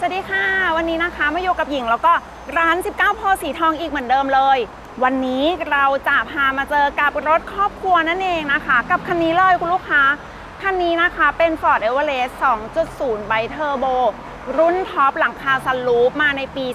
สวัสดีค่ะ วันนี้นะคะมาอยู่กับหญิงแล้วก็ร้าน 19พอสีทองอีกเหมือนเดิมเลย วันนี้เราจะพามาเจอกับรถครอบครัวนั่นเองนะคะ กับคันนี้เลยคุณลูกค้า คันนี้นะคะเป็น Ford Everest 2.0ไบเทอร์โบรุ่นท็อปหลังคาซันรูฟมาในปี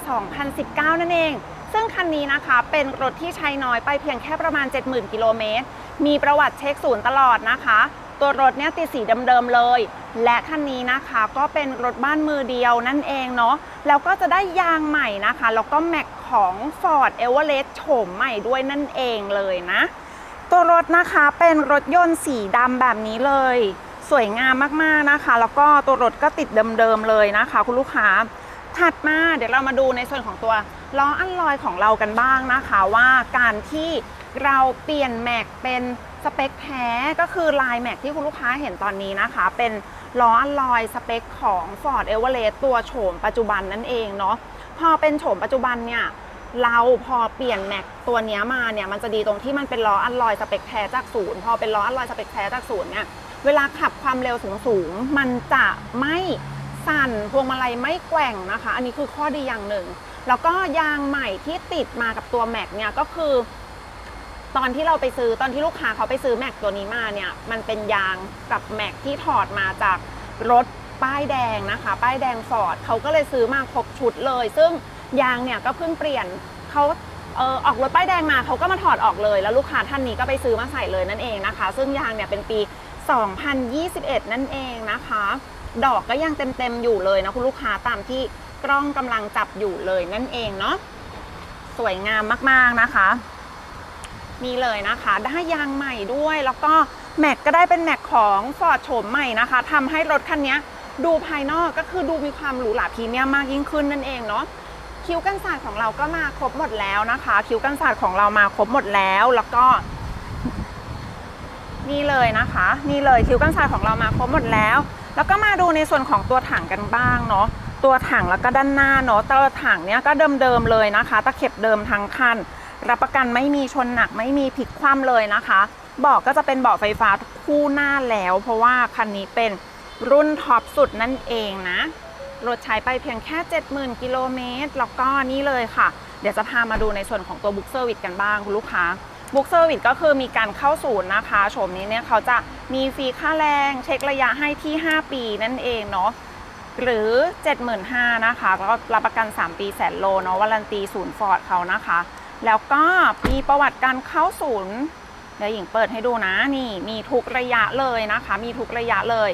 2019 นั่นเอง ซึ่งคันนี้นะคะเป็นรถที่ใช้น้อยไปเพียงแค่ประมาณ 70,000 กิโลเมตร มีประวัติเช็คศูนย์ตลอดนะคะ ตัวรถเนี่ยติดสีเดิมๆเลย และคันนี้นะคะก็เป็นรถบ้านมือเดียวนั่นเองเนาะแล้วก็จะได้ยางใหม่นะคะแล้วก็แม็กของ Ford Everest โฉมใหม่ด้วยนั่นเองเลยนะ ตัวรถนะคะเป็นรถยนต์สีดำแบบนี้เลย สวยงามมากๆนะคะ แล้วก็ตัวรถก็ติดเดิมๆเลยนะคะ คุณลูกค้าถัดมาเดี๋ยวเรามาดูในส่วนของตัวล้ออัลลอยของเรากันบ้างนะคะ ว่าการที่ เราเปลี่ยนแม็กเป็นสเปคแท้ก็คือลายแม็กที่คุณลูกค้าเห็นตอนนี้นะคะ เป็นล้ออลลอยสเปคของ Ford Everest ตัวโฉมปัจจุบันนั่นเองเนาะพอเป็นโฉมปัจจุบันเนี่ยเราพอเปลี่ยนแม็กตัวนี้มาเนี่ยมันจะดีตรงที่มันเป็นล้ออัลลอยสเปคแท้จากศูนย์พอเป็นล้ออัลลอยสเปคแท้จากศูนย์เนี่ยเวลาขับความเร็วสูงๆมันจะไม่สั่นพวงมาลัยไม่แกว่งนะคะ อันนี้คือข้อดีอย่างหนึ่ง แล้วก็ยางใหม่ที่ติดมากับตัวแม็กเนี่ยก็คือ ตอนที่เราไปซื้อตอนที่ลูกค้าเขาไปซื้อแม็กตัวนี้มาเนี่ย มันเป็นยางกับแม็กที่ถอดมาจากรถป้ายแดงนะคะ ป้ายแดงฟอร์ดเขาก็เลยซื้อมาครบชุดเลย ซึ่งยางเนี่ยก็เพิ่งเปลี่ยนเขาเออออกรถป้ายแดงมาเขาก็มาถอดออกเลย แล้วลูกค้าท่านนี้ก็ไปซื้อมาใส่เลยนั่นเองนะคะ ซึ่งยางเนี่ยเป็นปี 2021 นั่นเองนะคะ ดอกก็ยังเต็มๆอยู่เลยนะคุณลูกค้าตามที่กล้องกำลังจับอยู่เลยนั่นเองเนาะสวยงามมากๆนะคะ นี่เลยนะคะ ได้ยางใหม่ด้วย แล้วก็แม็กก็ได้เป็นแม็กของฟอร์ดโฉมใหม่นะคะทำให้รถคันนี้ดูภายนอกก็คือดูมีความหรูหราพรีเมียมมากยิ่งขึ้นนั่นเองเนาะคิ้วกันศาสตร์ของเราก็มาครบหมดแล้วนะคะ คิ้วกันศาสตร์ของเรามาครบหมดแล้วแล้วก็ นี่เลยนะคะ นี่เลยคิ้วกันศาสตร์ของเรามาครบหมดแล้ว แล้วก็มาดูในส่วนของตัวถังกันบ้างเนาะตัวถังแล้วก็ด้านหน้าเนาะตัวถังเนี้ยก็เดิมๆเลยนะคะ ตะเข็บเดิมทั้งคัน รับประกันไม่มีชนหนักไม่มีพลิกคว่ำเลยนะคะเบาะก็จะเป็นเบาะไฟฟ้าคู่หน้าแล้ว เพราะว่าคันนี้เป็นรุ่นท็อปสุดนั่นเองนะรถใช้ไปเพียงแค่ 70,000 กิโลเมตร แล้วก็นี่เลยค่ะ เดี๋ยวจะพามาดูในส่วนของตัวบุ๊กเซอร์วิสกันบ้างคุณลูกค้าบุ๊กเซอร์วิสก็คือมีการเข้าศูนย์นะคะโฉมนี้เนี่ยเขาจะมีฟรีค่าแรง เช็คระยะให้ที่ 5 ปีนั่นเองเนาะหรือ 75,000นะคะแล้วก็รับประกัน 3 ปีแสนโลเนาะวารันตีศูนย์ฟอร์ดเขานะคะ แล้วก็มีประวัติการเข้าศูนย์เดี๋ยวหญิงเปิดให้ดูนะนี่มีทุกระยะเลยนะคะ มีทุกระยะเลย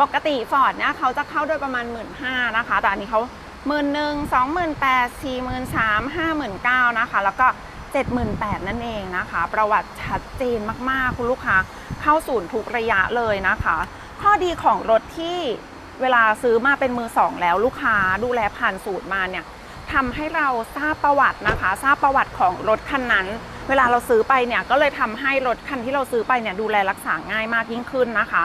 ปกติฟอร์ดเนี่ยเขาจะเข้าโดยประมาณ 1 5ื่นนะคะ แต่อันนี้เขาหมื่นหนึ่งสองหมื่นแปดสี่หมื่นสามห้าหมื่นเก้านะคะ แล้วก็เจ็ดหมื่นแปดนั่นเองนะคะ ประวัติชัดเจนมากๆ คุณลูกค้าเข้าศูนย์ทุกระยะเลยนะคะ ข้อดีของรถที่เวลาซื้อมาเป็นมือสองแล้วลูกค้าดูแลผ่านสูตรมาเนี่ย ทำให้เราทราบประวัตินะคะ ทราบประวัติของรถคันนั้น เวลาเราซื้อไปเนี่ยก็เลยทำให้รถคันที่เราซื้อไปเนี่ยดูแลรักษาง่ายมากยิ่งขึ้นนะคะ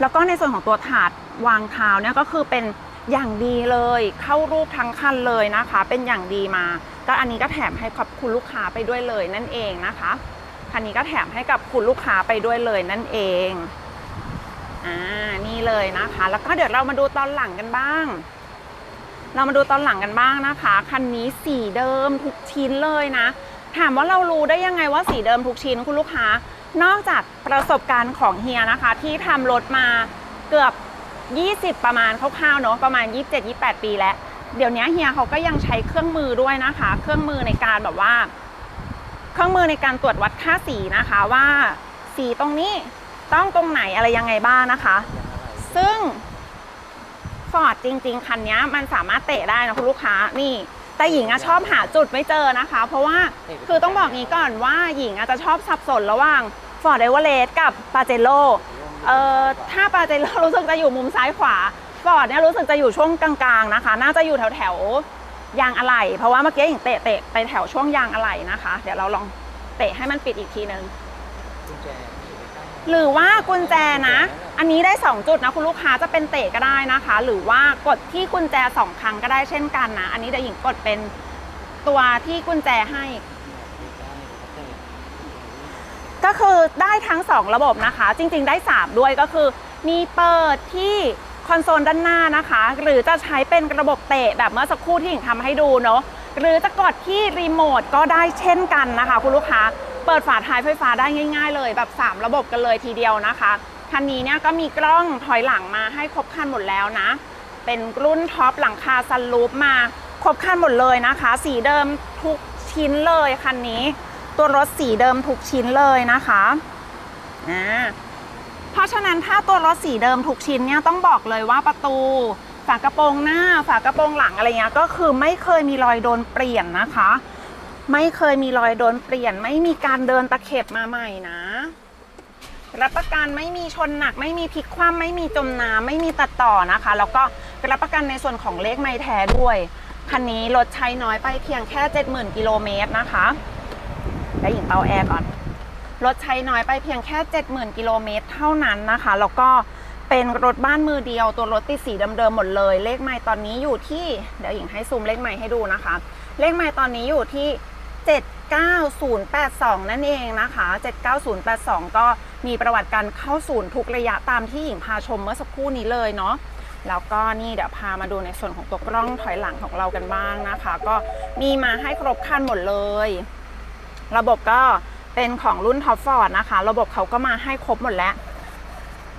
แล้วก็ในส่วนของตัวถาดวางเท้าเนี่ยก็คือเป็นอย่างดีเลยเข้ารูปทั้งคันเลยนะคะ เป็นอย่างดีมาก็อันนี้ก็แถมให้กับคุณลูกค้าไปด้วยเลยนั่นเองนะคะคันนี้ก็แถมให้กับคุณลูกค้าไปด้วยเลยนั่นเองอ่านี่เลยนะคะ แล้วก็เดี๋ยวเรามาดูตอนหลังกันบ้าง เรามาดูตอนหลังกันบ้างนะคะ คันนี้สีเดิมทุกชิ้นเลยนะ ถามว่าเรารู้ได้ยังไงว่าสีเดิมทุกชิ้นคุณลูกค้า นอกจากประสบการณ์ของเฮียนะคะ ที่ทำรถมาเกือบ 20 ประมาณคร่าวๆเนาะประมาณ 27-28 ปีแล้ว เดี๋ยวนี้เฮียเขาก็ยังใช้เครื่องมือด้วยนะคะ เครื่องมือในการแบบว่า เครื่องมือในการตรวจวัดค่าสีนะคะว่าสีตรงนี้ต้องตรงไหนอะไรยังไงบ้างนะคะ ซึ่ง ฟอร์ดจริง ๆ คันนี้มันสามารถเตะได้นะคุณลูกค้านี่ แต่หญิงอะชอบหาจุดไม่เจอนะคะ เพราะว่าคือต้องบอกงี้ก่อนว่าหญิงอาจจะชอบสับสนระหว่าง Ford e v e r e s t กับปาเจโ o เอ่อถ้าปาเจโ o รู้สึกจะอยู่มุมซ้ายขวาฟอร์ดเนี่ยรู้สึกจะอยู่ช่วงกลางๆนะคะ น่าจะอยู่แถวแถวๆยางอะไหล่เพราะว่าเมื่อกี้หญิงเตะเตะไปแถวช่วงยางอะไหล่นะคะ เดี๋ยวเราลองเตะให้มันปิดอีกทีนึงกุญแจอยู่ใกล้ๆ หรือว่ากุญแจนะ อันนี้ได้ 2 จุดนะคุณลูกค้าจะเป็นเตะก็ได้นะคะ หรือว่ากดที่กุญแจ 2 ครั้งก็ได้เช่นกันนะ อันนี้เดี๋ยวหญิงกดเป็นตัวที่กุญแจให้ ก็คือได้ทั้ง 2 ระบบนะคะ จริง ๆ ได้ 3 ด้วยก็คือ มีเปิดที่คคอนโซลด้านหน้านะคะ หรือจะใช้เป็นระบบเตะแบบเมื่อสักครู่ที่หญิงทำให้ดูเนาะหรือจะกดที่รีโมทก็ได้เช่นกันนะคะ คุณลูกค้า เปิดฝาท้ายไฟฟ้าได้ง่าย ๆ เลยแบบ 3 ระบบกันเลยทีเดียวนะคะคันนี้เนี่ยก็มีกล้องถอยหลังมาให้ครบคันหมดแล้วนะ เป็นรุ่นท็อปหลังคาซันรูฟมาครบคันหมดเลยนะคะ สีเดิมทุกชิ้นเลยคันนี้ ตัวรถสีเดิมทุกชิ้นเลยนะคะอ่าเพราะฉะนั้นถ้าตัวรถสีเดิมทุกชิ้นเนี่ยต้องบอกเลยว่าประตูฝากระโปรงหน้าฝากระโปรงหลังอะไรเงี้ยก็คือไม่เคยมีรอยโดนเปลี่ยนนะคะ ไม่เคยมีรอยโดนเปลี่ยน ไม่มีการเดินตะเข็บมาใหม่นะ รับประกันไม่มีชนหนัก ไม่มีพลิกคว่ำไม่มีจมน้ำไม่มีตัดต่อนะคะ แล้วก็รับประกันในส่วนของเลขไม้แท้ด้วยคันนี้รถใช้น้อยไปเพียงแค่ 70,000กิโลเมตรนะคะได้หญิงเตาแอร์ก่อนรถใช้น้อยไปเพียงแค่ 70,000กิโลเมตรเท่านั้นนะคะ แล้วก็เป็นรถบ้านมือเดียวตัวรถติดสีเดิมๆหมดเลย เลขไม้ตอนนี้อยู่ที่เดี๋ยวหญิงให้ซูมเลขไม้ให้ดูนะคะ เลขไม้ตอนนี้อยู่ที่ 79082 นั่นเองนะคะ 79082 ก็มีประวัติการเข้าศูนย์ทุกระยะตามที่หญิงพาชมเมื่อสักครู่นี้เลยเนาะแล้วก็นี่เดี๋ยวพามาดูในส่วนของตัวกล้องถอยหลังของเรากันบ้างนะคะ ก็มีมาให้ครบคันหมดเลย ระบบก็เป็นของรุ่นท็อปฟอร์ดนะคะ ระบบเขาก็มาให้ครบหมดแล้ว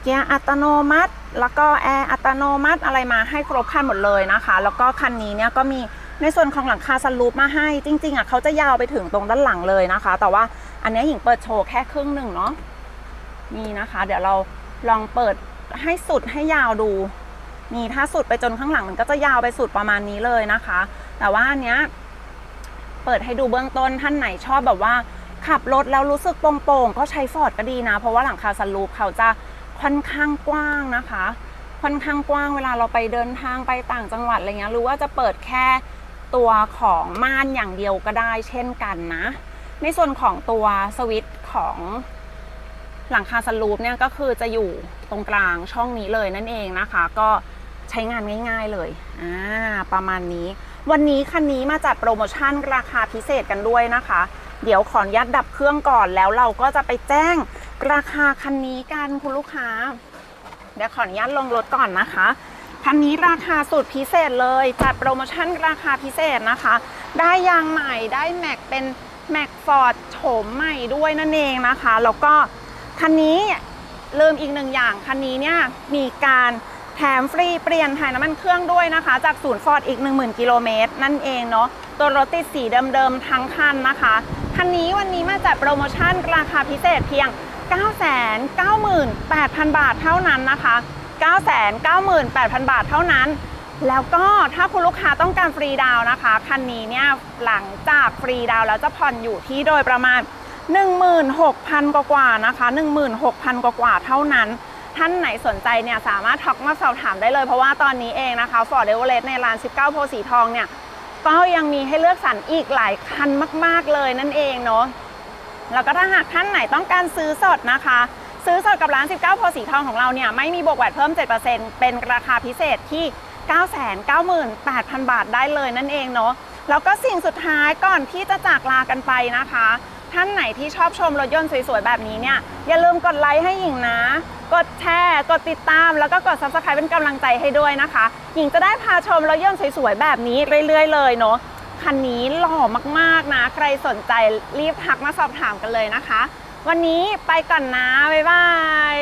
เกียร์อัตโนมัติ แล้วก็แอร์อัตโนมัติอะไรมาให้ครบคันหมดเลยนะคะ แล้วก็คันนี้เนี่ยก็มี ในส่วนของหลังคาสลูปมาให้จริง ๆอะเขาจะยาวไปถึงตรงด้านหลังเลยนะคะ แต่ว่าอันนี้หญิงเปิดโชว์แค่ครึ่งหนึ่งเนาะนี่นะคะ เดี๋ยวเราลองเปิดให้สุดให้ยาวดูนี่ถ้าสุดไปจนข้างหลังมันก็จะยาวไปสุดประมาณนี้เลยนะคะ แต่ว่าอันเนี้ยเปิดให้ดูเบื้องต้นท่านไหนชอบแบบว่า ขับรถแล้วรู้สึกโปร่งๆก็ใช้ฟอร์ดก็ดีนะ เพราะว่าหลังคาซันรูฟเขาจะค่อนข้างกว้างนะคะ ค่อนข้างกว้างเวลาเราไปเดินทางไปต่างจังหวัดอะไรเงี้ยหรือว่าจะเปิดแค่ ตัวของม่านอย่างเดียวก็ได้เช่นกันนะ ในส่วนของตัวสวิตช์ของหลังคาสลูปเนี่ยก็คือจะอยู่ตรงกลางช่องนี้เลยนั่นเองนะคะ ก็ใช้งานง่าย ๆเลยอ่าประมาณนี้ วันนี้คันนี้มาจัดโปรโมชั่นราคาพิเศษกันด้วยนะคะ เดี๋ยวขออนุญาตดับเครื่องก่อนแล้วเราก็จะไปแจ้งราคาคันนี้กันคุณลูกค้าเดี๋ยวขออนุญาตลงรถก่อนนะคะ คันนี้ราคาสุดพิเศษเลย จัดโปรโมชั่นราคาพิเศษนะคะ ได้ยางใหม่ได้แม็กเป็นแม็กฟอร์ดโฉมใหม่ด้วยนั่นเองนะคะ แล้วก็คันนี้ลืมอีกหนึ่งอย่างคันนี้เนี่ยมีการแถมฟรีเปลี่ยนถ่ายน้ำมันเครื่องด้วยนะคะ จากศูนย์ฟอร์ดอีก 10,000 กิโลเมตรนั่นเองเนาะตัวรถติดสีเดิมๆทั้งคันนะคะคันนี้วันนี้มาจัดโปรโมชั่นราคาพิเศษเพียง 998,000 บาทเท่านั้นนะคะ 998,000 บาทเท่านั้น แล้วก็ถ้าคุณลูกค้าต้องการฟรีดาวนะคะ คันนี้เนี่ยหลังจากฟรีดาวแล้วจะผ่อนอยู่ที่โดยประมาณ 16,000 กว่ากว่าๆนะคะ 16,000กว่ากว่าๆเท่านั้น ท่านไหนสนใจเนี่ยสามารถทักมาสอบถามได้เลย เพราะว่าตอนนี้เองนะคะ Ford e v e r e s t ในร้าน 19 โพสีทองเนี่ยก็ยังมีให้เลือกสรรอีกหลายคันมาก ๆเลยนั่นเองเนาะแล้วก็ถ้าหากท่านไหนต้องการซื้อสดนะคะ ซื้อสดกับร้าน 19โพสีทองของเราเนี่ยไม่มีบวกแวดเพิ่ม 7%เป็นราคาพิเศษที่ 998,000 บาทได้เลยนั่นเองเนาะแล้วก็สิ่งสุดท้ายก่อนที่จะจากลากันไปนะคะ ท่านไหนที่ชอบชมรถยนต์สวยๆ แบบนี้เนี่ยอย่าลืมกดไลค์ให้หญิงนะ กดแชร์กดติดตาม แล้วก็กด subscribe เป็นกำลังใจให้ด้วยนะคะ หญิงจะได้พาชมรถยนต์สวยๆ แบบนี้เรื่อยๆ เลยเนาะคันนี้หล่อมากๆนะ ใครสนใจรีบทักมาสอบถามกันเลยนะคะ วันนี้ไปก่อนนะ บ๊ายบาย